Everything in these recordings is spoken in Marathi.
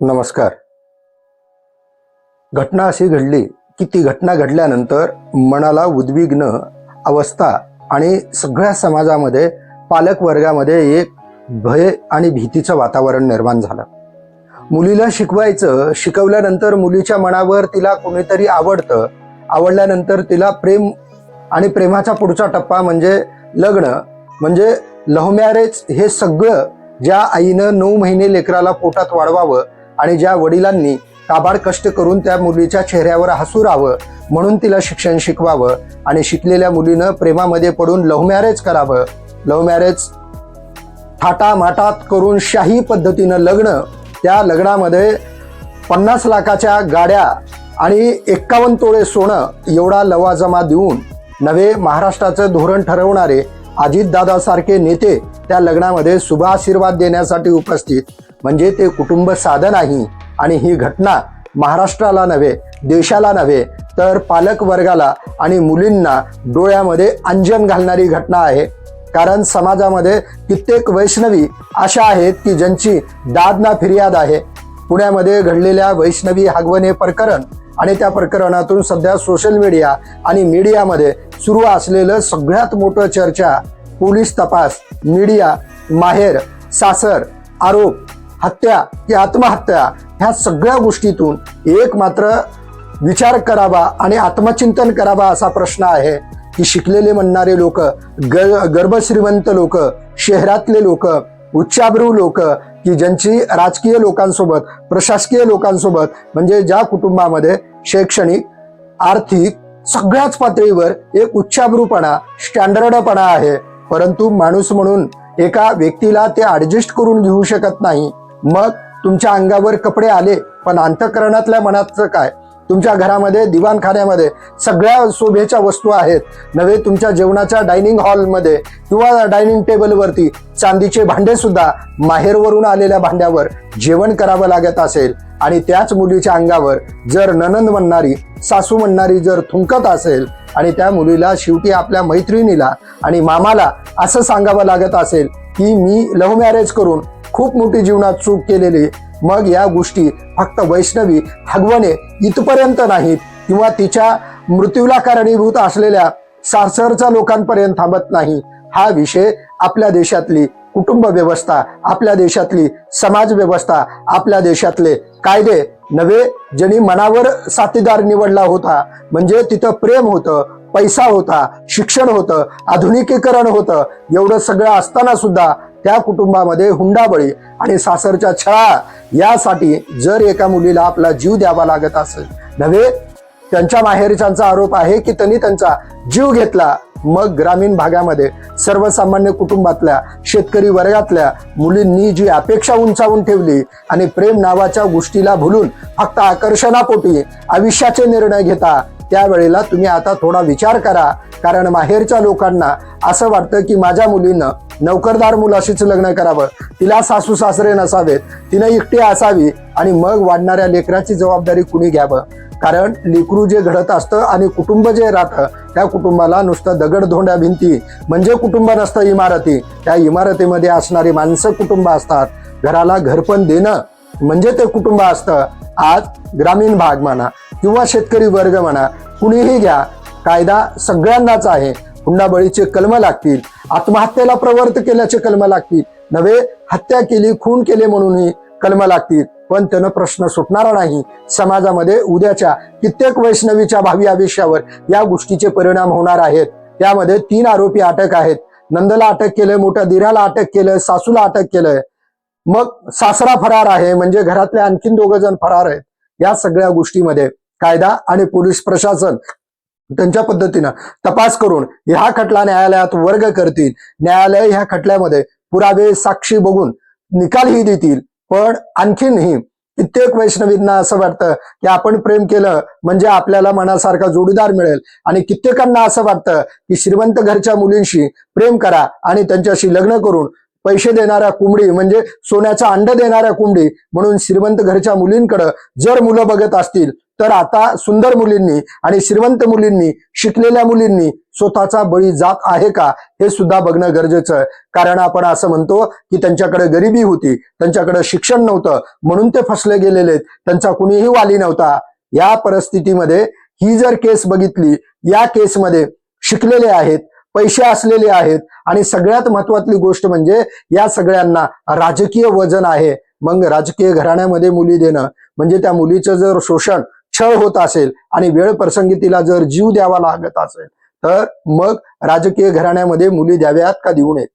नमस्कार. घटना अशी घडली की ती घटना घडल्यानंतर मनाला उद्विग्न अवस्था आणि सगळ्या समाजामध्ये पालक वर्गामध्ये एक भय आणि भीतीचं वातावरण निर्माण झालं. मुलीला शिकवायचं शिकवल्यानंतर मुलीच्या मनावर तिला कोणीतरी आवडतं आवडल्यानंतर तिला प्रेम आणि प्रेमाचा पुढचा टप्पा म्हणजे लग्न म्हणजे लव्ह मॅरेज हे सगळं ज्या आईनं नऊ महिने लेकराला पोटात वाढवावं आणि ज्या वडिलांनी काबाड कष्ट करून त्या मुलीच्या चेहऱ्यावर हसू राहावं म्हणून तिला शिक्षण शिकवावं आणि शिकलेल्या मुलीनं प्रेमामध्ये पडून लव्ह मॅरेज करावं. लव्ह मॅरेज थाटामाटात करून शाही पद्धतीनं लग्न. त्या लग्नामध्ये पन्नास लाखाच्या गाड्या आणि एक्कावन्न तोळे सोनं एवढा लवाजमा देऊन नवे महाराष्ट्राचं धोरण ठरवणारे अजितदादासारखे नेते त्या लग्नामध्ये शुभ आशीर्वाद देण्यासाठी उपस्थित म्हणजे ते कुटुंब साधन आहे आणि ही घटना महाराष्ट्राला नव्हे देशाला नव्हे तर पालक वर्गाला आणि मुलींना डोळ्यामध्ये अंजन घालणारी घटना आहे. कारण समाजामध्ये कित्येक वैष्णवी अशा आहेत की ज्यांची दादना फिर्याद आहे. पुण्यामध्ये घडलेल्या वैष्णवी हागवणे प्रकरण आणि त्या प्रकरणातून सध्या सोशल मीडिया आणि मीडियामध्ये सुरू असलेलं सगळ्यात मोठं चर्चा पोलीस तपास मीडिया माहेर सासर आरोप हत्या की आत्महत्या ह्या सगळ्या गोष्टीतून एक मात्र विचार करावा आणि आत्मचिंतन करावा असा प्रश्न आहे. की शिकलेले म्हणणारे लोक ग गर्भश्रीमंत लोक शहरातले लोक उच्चाभ्रू लोक की ज्यांची राजकीय लोकांसोबत प्रशासकीय लोकांसोबत म्हणजे ज्या कुटुंबामध्ये शैक्षणिक आर्थिक सगळ्याच पातळीवर एक उच्चाभ्रूपणा स्टँडर्डपणा आहे. परंतु माणूस म्हणून एका व्यक्तीला ते ॲडजस्ट करून घेऊ शकत नाही. मग तुमच्या अंगावर कपडे आले पण अंतकरणातल्या मनाचं काय? तुमच्या घरामध्ये दिवाणखान्यामध्ये सगळ्या शोभेच्या वस्तू आहेत. नव्हे तुमच्या जेवणाच्या डायनिंग हॉलमध्ये किंवा डायनिंग टेबलवरती चांदीचे भांडे सुद्धा माहेरवरून आलेल्या भांड्यावर जेवण करावं लागत असेल. आणि त्याच मुलीच्या अंगावर जर ननंद म्हणणारी सासू म्हणणारी जर थुंकत असेल आणि त्या मुलीला शेवटी आपल्या मैत्रिणीला आणि मामाला असं सांगावं लागत असेल की मी लव्ह मॅरेज करून खूप मोठी जीवनात चूक केलेली. मग या गोष्टी फक्त वैष्णवी हगवणे इथपर्यंत नाहीत. किंवा तिच्या मृत्यूला कारणीभूत असलेल्या सासरच्या लोकांपर्यंत थांबत नाही. हा विषय आपल्या देशातली कुटुंब व्यवस्था आपल्या देशातली समाज व्यवस्था आपल्या देशातले कायदे नवे ज्यांनी मनावर साथीदार निवडला होता. म्हणजे तिथं प्रेम होतं पैसा होता शिक्षण होतं आधुनिकीकरण होतं. एवढं सगळं असताना सुद्धा त्या कुटुंबामध्ये हुंडाबळी आणि सासरच्या छळा यासाठी जर एका मुलीला आपला जीव द्यावा लागत असेल. नव्हे? त्यांच्या माहेरच्यांचा आरोप आहे की त्यांनी त्यांचा जीव घेतला. मग ग्रामीण भागामध्ये सर्वसामान्य कुटुंबातल्या शेतकरी वर्गातल्या मुलींनी जी अपेक्षा उंचावून ठेवली आणि प्रेम नावाच्या गोष्टीला भुलून फक्त आकर्षणापोटी आयुष्याचे निर्णय घेता त्यावेळेला तुम्ही आता थोडा विचार करा. कारण माहेरच्या लोकांना असं वाटतं की माझ्या मुलीनं नोकरदार मुलाशीच लग्न करावं. तिला सासू सासरे नसावेत. तिनं एकटी असावी आणि मग वाढणाऱ्या लेकराची जबाबदारी कुणी घ्यावं? कारण लेकरू जे घडत असतं आणि कुटुंब जे राहतं त्या कुटुंबाला नुसतं दगड धोंड्या भिंती म्हणजे कुटुंब नसतं इमारती. त्या इमारतीमध्ये असणारी माणसं कुटुंब असतात. घराला घरपण देणं म्हणजे ते कुटुंब असतं. आज ग्रामीण भाग म्हणा किंवा शेतकरी वर्ग म्हणा कुणीही घ्या कायदा सगळ्यांनाच आहे. हुंडाबळीचे कलम लागतील. आत्महत्येला प्रवर्त केल्याचे कलम लागतील. नव्हे हत्या केली खून केले म्हणूनही कलम लागतील. पण त्यानं प्रश्न सुटणारा नाही. समाजामध्ये उद्याच्या कित्येक वैष्णवीच्या भावी आयुष्यावर या गोष्टीचे परिणाम होणार आहेत. त्यामध्ये तीन आरोपी अटक आहेत. नंदला अटक केलंय मोठ्या दिराला अटक केलंय सासूला अटक केलंय मग सासरा फरार आहे म्हणजे घरातले आणखीन दोघ जण फरार आहेत. या सगळ्या गोष्टीमध्ये कायदा आणि पोलीस प्रशासन त्यांच्या पद्धतीनं तपास करून ह्या खटला न्यायालयात वर्ग करतील. न्यायालय ह्या खटल्यामध्ये पुरावे साक्षी बघून निकालही देतील. पण आणखीनही कित्येक वैष्णवींना असं वाटतं की आपण प्रेम केलं म्हणजे आपल्याला मनासारखा जोडीदार मिळेल. आणि कित्येकांना असं वाटतं की श्रीमंत घरच्या मुलींशी प्रेम करा आणि त्यांच्याशी लग्न करून पैसे देणाऱ्या कोंबडी म्हणजे सोन्याचा अंड देणाऱ्या कोंबडी म्हणून श्रीमंत घरच्या मुलींकडं जर मुलं बघत असतील तर आता सुंदर मुलींनी आणि श्रीमंत मुलींनी शिकलेल्या मुलींनी स्वतःचा बळी जात आहे का हे सुद्धा बघणं गरजेचं आहे. कारण आपण असं म्हणतो की त्यांच्याकडे गरिबी होती त्यांच्याकडे शिक्षण नव्हतं म्हणून ते फसले गेलेले त्यांचा कुणीही वाली नव्हता. या परिस्थितीमध्ये ही जर केस बघितली या केसमध्ये शिकलेले आहेत पैसे असलेले आहेत आणि सगळ्यात महत्वातली गोष्ट म्हणजे या सगळ्यांना राजकीय वजन आहे. मग राजकीय घराण्यामध्ये मुली देणं म्हणजे त्या मुलीचं जर शोषण छळ होत असेल आणि वेळ प्रसंगी तिला जर जीव द्यावा लागत असेल तर मग राजकीय घराण्यामध्ये मुली द्याव्यात का देऊ नयेत?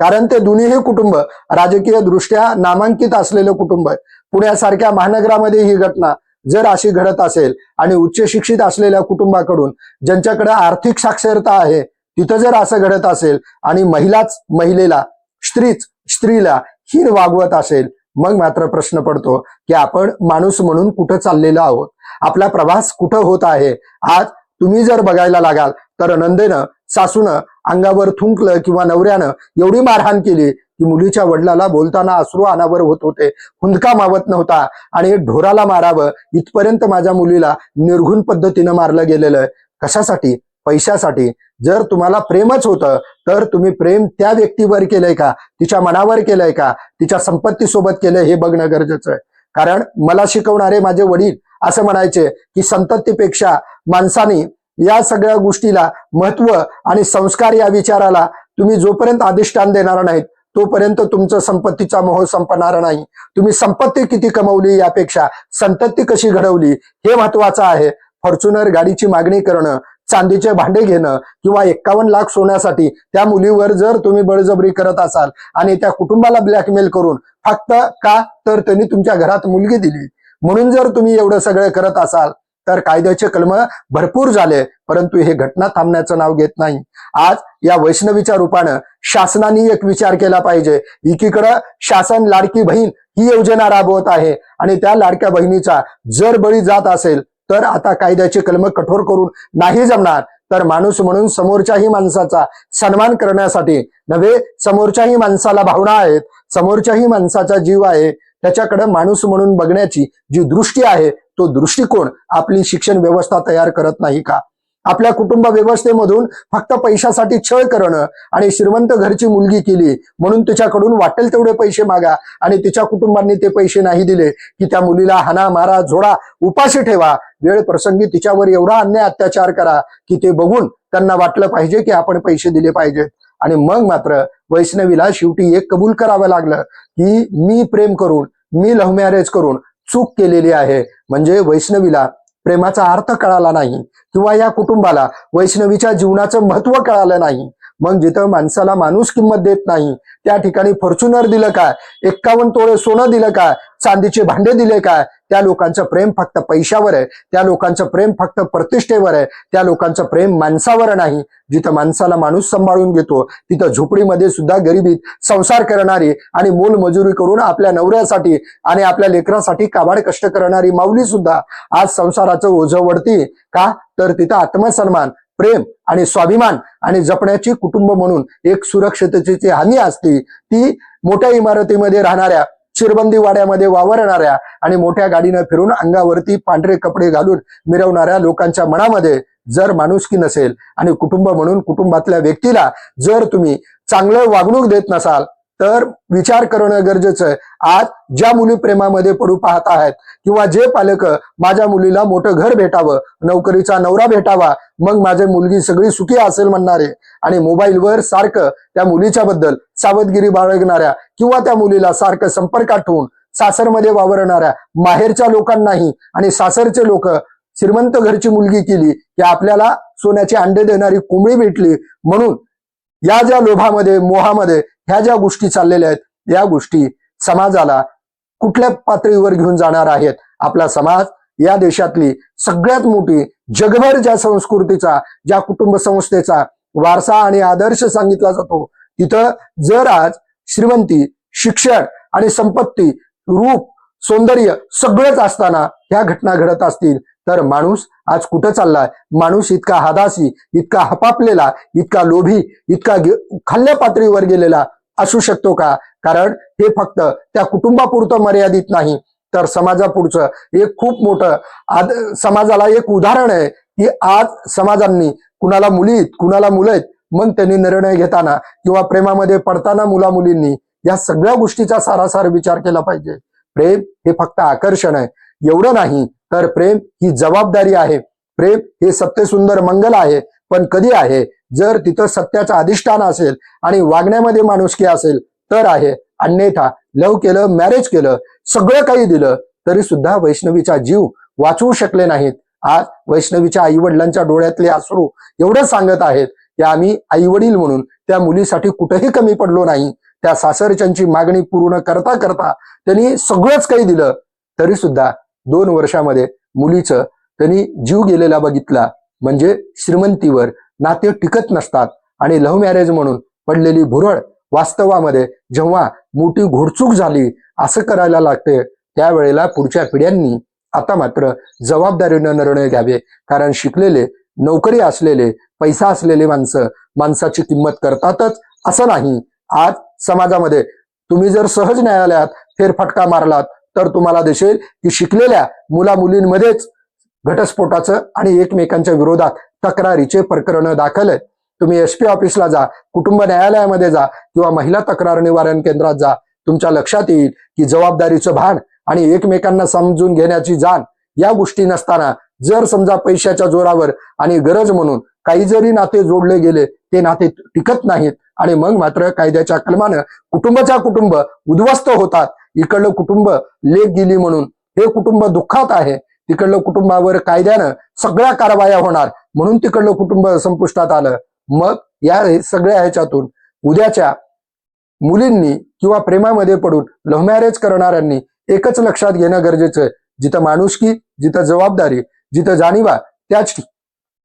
कारण ते दोन्हीही कुटुंब राजकीय दृष्ट्या नामांकित असलेलं कुटुंब आहे. पुण्यासारख्या महानगरामध्ये ही घटना जर अशी घडत असेल आणि उच्च शिक्षित असलेल्या कुटुंबाकडून ज्यांच्याकडे आर्थिक साक्षरता आहे तिथं जर असं घडत असेल आणि महिलाच महिलेला स्त्रीच स्त्रीला हीन वागवत असेल मग मात्र प्रश्न पडतो की आपण माणूस म्हणून कुठं चाललेलो आहोत? आपला प्रवास कुठं होत आहे? आज तुम्ही जर बघायला लागाल तर नंदेनं सासूनं अंगावर थुंकलं किंवा नवऱ्यानं एवढी मारहाण केली की मुलीच्या वडिलाला बोलताना अश्रू अनावर होत होते हुंदका मावत नव्हता आणि ढोराला मारावं इथपर्यंत माझ्या मुलीला निर्घुण पद्धतीनं मारलं गेलेलं आहे. कशासाठी? पैशासाठी. जर तुम्हाला प्रेमच होतं तर तुम्ही प्रेम त्या व्यक्तीवर केलंय का? तिच्या मनावर केलंय का? तिच्या संपत्ती सोबत केलंय हे बघणं गरजेचं आहे. कारण मला शिकवणारे माझे वडील असं म्हणायचे की संततीपेक्षा माणसाने या सगळ्या गोष्टीला महत्त्व आणि संस्कार या विचाराला तुम्ही जोपर्यंत अधिष्ठान देणार नाहीत तोपर्यंत तुमचं संपत्तीचा मोह संपणार नाही. तुम्ही संपत्ती किती कमवली यापेक्षा संतती कशी घडवली हे महत्वाचं आहे. फॉर्च्युनर गाडीची मागणी करणं चांदीचे भांडे घेणं किंवा एक्कावन्न लाख सोन्यासाठी त्या मुलीवर जर तुम्ही बळजबरी करत असाल आणि त्या कुटुंबाला ब्लॅकमेल करून फक्त का तर त्यांनी तुमच्या घरात मुलगी दिली. म्हणून जर तुम्ही एवढं सगळं करत असाल तर कायद्याचे कलम भरपूर झाले परंतु हे घटना थांबण्याचं नाव घेत नाही. आज या वैष्णवीच्या रूपानं शासनाने एक विचार केला पाहिजे. एकीकडं शासन लाडकी बहीण ही योजना राबवत आहे आणि त्या लाडक्या बहिणीचा जर बळी जात असेल तर आता कायद्याचे कलम कठोर करून नाही जमणार. तर माणूस म्हणून समोरच्याही माणसाचा सन्मान करण्यासाठी नव्हे समोरच्याही माणसाला भावना आहेत समोरच्याही माणसाचा जीव आहे त्याच्याकडे माणूस म्हणून बघण्याची जी दृष्टी आहे तो दृष्टिकोन आपली शिक्षण व्यवस्था तयार करत नाही का? आपल्या कुटुंब व्यवस्थेमधून फक्त पैशासाठी छळ करणं आणि श्रीमंत घरची मुलगी केली म्हणून तिच्याकडून वाटेल तेवढे पैसे मागा आणि तिच्या कुटुंबांनी ते पैसे नाही दिले की त्या मुलीला हाना मारा झोडा उपाशी ठेवा. वेळ प्रसंगी तिच्यावर एवढा अन्याय अत्याचार करा की ते बघून त्यांना वाटलं पाहिजे की आपण पैसे दिले पाहिजेत आणि मग मात्र वैष्णवीला शेवटी एक कबूल करावं लागलं की मी प्रेम करून मी लव्ह मॅरेज करून चूक केलेली आहे. म्हणजे वैष्णवीला प्रेमाचा अर्थ कळाला नाही किंवा या कुटुंबाला वैष्णवीच्या जीवनाचं महत्त्व कळालं नाही. मग जिथं माणसाला माणूस किंमत देत नाही त्या ठिकाणी फॉर्च्युनर दिलं काय? एक्कावन्न तोळे सोनं दिलं काय? चांदीचे भांडे दिले काय? त्या लोकांचं प्रेम फक्त पैशावर आहे त्या लोकांचं प्रेम फक्त प्रतिष्ठेवर आहे त्या लोकांचं प्रेम माणसावर नाही. जिथं माणसाला माणूस सांभाळून घेतो तिथं झोपडीमध्ये सुद्धा गरिबीत संसार करणारी आणि मोलमजुरी करून आपल्या नवऱ्यासाठी आणि आपल्या लेकरासाठी काबाड कष्ट करणारी माऊली सुद्धा आज संसाराचं ओझं वडती का? तर तिथं आत्मसन्मान प्रेम आणि स्वाभिमान आणि जपण्याची कुटुंब म्हणून एक सुरक्षिततेची हानी असते. ती मोठ्या इमारतीमध्ये राहणाऱ्या शिरबंदी वाड्यामध्ये वावरणाऱ्या आणि मोठ्या गाडीनं फिरून अंगावरती पांढरे कपडे घालून मिरवणाऱ्या लोकांच्या मनामध्ये जर माणुसकी नसेल आणि कुटुंब म्हणून कुटुंबातल्या व्यक्तीला जर तुम्ही चांगलं वागणूक देत नसाल तर विचार करणं गरजेचं आहे. आज ज्या मुली प्रेमामध्ये पडू पाहत आहेत किंवा जे पालक माझ्या मुलीला मोठं घर भेटावं नोकरीचा नवरा भेटावा मग माझी मुलगी सगळी सुखी असेल म्हणणारे आणि मोबाईलवर सारखं त्या मुलीच्या बद्दल सावधगिरी बाळगणाऱ्या किंवा त्या मुलीला सारखं संपर्कात ठेवून सासरमध्ये वावरणाऱ्या माहेरच्या लोकांनाही आणि सासरचे लोक श्रीमंत घरची मुलगी केली की आपल्याला सोन्याचे अंडे देणारी कोंबडी भेटली म्हणून या ज्या लोभामध्ये मोहामध्ये ह्या ज्या गोष्टी चाललेल्या आहेत या गोष्टी समाजाला कुठल्या पातळीवर घेऊन जाणार आहेत? आपला समाज या देशातली सगळ्यात मोठी जगभर ज्या संस्कृतीचा ज्या कुटुंब संस्थेचा वारसा आणि आदर्श सांगितला जातो तिथं जर आज श्रीमंती शिक्षण आणि संपत्ती रूप सौंदर्य सगळंच असताना ह्या घटना घडत असतील तर माणूस आज कुठं चाललाय? माणूस इतका हादासी इतका हपापलेला इतका लोभी इतका खाल्ल्या पातळीवर गेलेला असू शकतो का? कारण हे फक्त त्या कुटुंबापुरतं मर्यादित नाही तर समाजापुढचं एक खूप मोठं आज समाजाला एक उदाहरण आहे की आज समाजांनी कुणाला मुली आहेत, कुणाला मुलं आहेत मग त्यांनी निर्णय घेताना किंवा प्रेमामध्ये पडताना मुला मुलींनी या सगळ्या गोष्टीचा सारासार विचार केला पाहिजे. प्रेम हे फक्त आकर्षण आहे. एवढं नाही तर प्रेम ही जबाबदारी आहे. प्रेम हे सत्यसुंदर मंगल आहे पण कधी आहे? जर तिथं सत्याचं अधिष्ठान असेल आणि वागण्यामध्ये माणुसकी असेल तर आहे. अन्यथा लव केलं मॅरेज केलं सगळं काही दिलं तरी सुद्धा वैष्णवीचा जीव वाचवू शकले नाहीत. आज वैष्णवीच्या आई वडिलांच्या डोळ्यातले अश्रू एवढं सांगत आहेत की आम्ही आई वडील म्हणून त्या मुलीसाठी कुठेही कमी पडलो नाही. त्या सासरच्यांची मागणी पूर्ण करता करता त्यांनी सगळंच काही दिलं. तरी सुद्धा दोन वर्षामध्ये मुलीचं त्यांनी जीव गेलेला बघितला. म्हणजे श्रीमंतीवर नाते टिकत नसतात आणि लव्ह मॅरेज म्हणून पडलेली भुरळ वास्तवामध्ये जेव्हा मोठी घोडचूक झाली असं करायला लागते त्यावेळेला पुढच्या पिढ्यांनी आता मात्र जबाबदारीनं निर्णय घ्यावे. कारण शिकलेले नोकरी असलेले पैसा असलेले माणसं माणसाची किंमत करतातच असं नाही. आज समाजामध्ये तुम्ही जर सहज न्यायालयात फेरफटका मारलात तर तुम्हाला दिसेल की शिकलेल्या मुला मुलींमध्येच घटस्फोटाचं आणि एकमेकांच्या विरोधात तक्रारीचे प्रकरण दाखल आहेत. तुम्ही एस पी ऑफिसला जा कुटुंब न्यायालयामध्ये जा किंवा महिला तक्रार निवारण केंद्रात जा. तुमच्या लक्षात येईल की जबाबदारीचं भान आणि एकमेकांना समजून घेण्याची जाण या गोष्टी नसताना जर समजा पैशाच्या जोरावर आणि गरज म्हणून काही जरी नाते जोडले गेले ते नाते टिकत नाहीत आणि मग मात्र कायद्याच्या कलमानं कुटुंबाच्या कुटुंब उद्ध्वस्त होतात. इकडलं कुटुंब लेख गेली म्हणून हे कुटुंब दुःखात आहे. तिकडलं कुटुंबावर कायद्यानं सगळ्या कारवाया होणार. म्हणून तिकडलं कुटुंब संपुष्टात आलं. मग या सगळ्या ह्याच्यातून उद्याच्या मुलींनी किंवा प्रेमामध्ये पडून लव्ह मॅरेज करणाऱ्यांनी एकच लक्षात घेणं गरजेचं. आहे जिथं माणुसकी जिथं जबाबदारी जिथं जाणीवा त्याच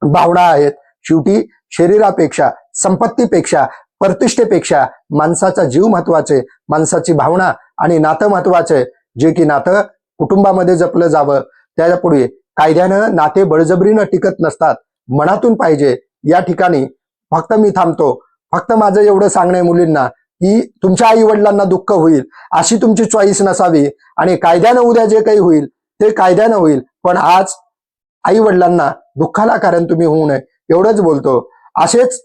भावना आहेत. शेवटी शरीरापेक्षा संपत्तीपेक्षा प्रतिष्ठेपेक्षा माणसाचा जीव महत्त्वाचे माणसाची भावना आणि नातं महत्त्वाचे. जे की नातं कुटुंबामध्ये जपलं जावं. त्याच्यापुढे कायद्यानं नाते बळजबरीनं टिकत नसतात. मनातून पाहिजे या ठिकाणी. फक्त मी थांबतो. फक्त माझं एवढं सांगणं मुलींना की तुमच्या आई वडिलांना दुःख होईल अशी तुमची चॉईस नसावी आणि कायद्यानं उद्या जे काही होईल ते कायद्यानं होईल. पण आज आई वडिलांना दुःखाला कारण तुम्ही होऊ नये एवढंच बोलतो. असेच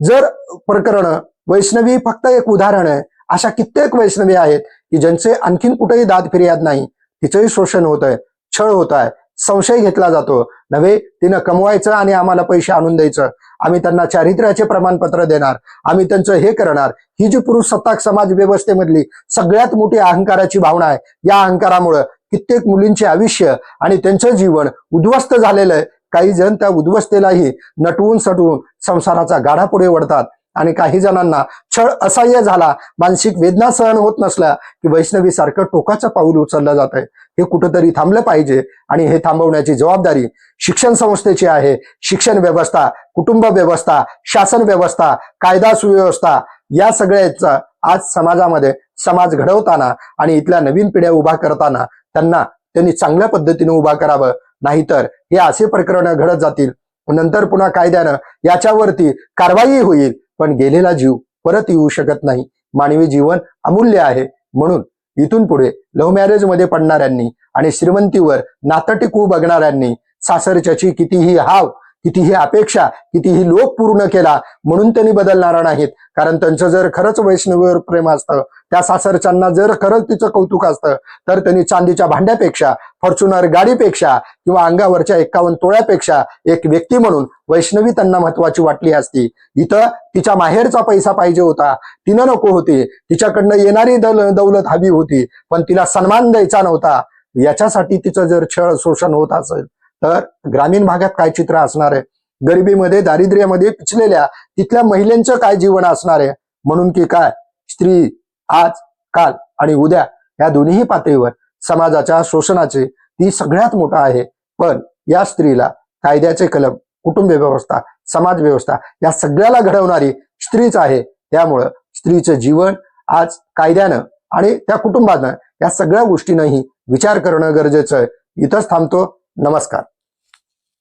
जर प्रकरण वैष्णवी फक्त एक उदाहरण आहे. अशा कित्येक वैष्णवी आहेत की ज्यांचे आणखीन कुठेही दाद फिर्याद नाही. तिचंही शोषण होत आहे छळ होत आहे संशय घेतला जातो. नव्हे? तिनं कमवायचं आणि आम्हाला पैसे आणून द्यायचं. आम्ही त्यांना चारित्र्याचे प्रमाणपत्र देणार. आम्ही त्यांचं हे करणार. ही जी पुरुष सत्ताक समाज व्यवस्थेमधली सगळ्यात मोठी अहंकाराची भावना आहे या अहंकारामुळं कित्येक मुलींचे आयुष्य आणि त्यांचं जीवन उद्ध्वस्त झालेलं आहे. काही जण त्या उद्ध्वस्तेलाही नटवून सटवून संसाराचा गाढा पुढे वडतात आणि काही जणांना छळ असह्य झाला मानसिक वेदना सहन होत नसल्या की वैष्णवी सारखं टोकाचं पाऊल उचललं जात आहे हे कुठंतरी थांबलं पाहिजे आणि हे थांबवण्याची जबाबदारी शिक्षण संस्थेची आहे. शिक्षण व्यवस्था कुटुंब व्यवस्था शासन व्यवस्था कायदा सुव्यवस्था या सगळ्याचा आज समाजामध्ये समाज घडवताना आणि इथल्या नवीन पिढ्या उभा करताना त्यांना त्यांनी चांगल्या पद्धतीने उभा करावं. नाहीतर हे असे प्रकरण घडत जातील. नंतर पुन्हा कायद्यानं याच्यावरती कारवाई होईल. पण गेलेला जीव परत येऊ शकत नाही. मानवी जीवन अमूल्य आहे. म्हणून इथून पुढे लव्ह मॅरेजमध्ये पडणाऱ्यांनी आणि श्रीमंतीवर नातं टिकवू बघणाऱ्यांनी सासरच्याची कितीही हाव कितीही अपेक्षा कितीही लोक पूर्ण केला म्हणून त्यांनी बदलणार नाहीत. कारण त्यांचं जर खरंच वैष्णवीवर प्रेम असतं त्या सासरच्यांना जर खरंच तिचं कौतुक असतं तर त्यांनी चांदीच्या भांड्यापेक्षा फॉर्च्युनर गाडीपेक्षा किंवा अंगावरच्या एकावन्न तोळ्यापेक्षा एक व्यक्ती म्हणून वैष्णवी त्यांना महत्वाची वाटली असती. इथं तिच्या माहेरचा पैसा पाहिजे होता. तिनं नको होती. तिच्याकडनं येणारी दौल दौलत हवी होती. पण तिला सन्मान द्यायचा नव्हता. याच्यासाठी तिचं जर छळ शोषण होत असेल तर ग्रामीण भागात काय चित्र असणार आहे? गरिबीमध्ये दारिद्र्यामध्ये पिचलेल्या तिथल्या महिलांचं काय जीवन असणार आहे? म्हणून की काय? स्त्री आज काल आणि उद्या या दोन्ही पातळीवर समाजाच्या शोषणाचे ती सगळ्यात मोठा आहे. पण या स्त्रीला कायद्याचे कलम कुटुंब व्यवस्था समाज व्यवस्था या सगळ्याला घडवणारी स्त्रीच आहे. त्यामुळं स्त्रीचं जीवन आज कायद्यानं आणि त्या कुटुंबानं या सगळ्या गोष्टींनाही विचार करणं गरजेचं आहे. इथंच थांबतो. नमस्कार.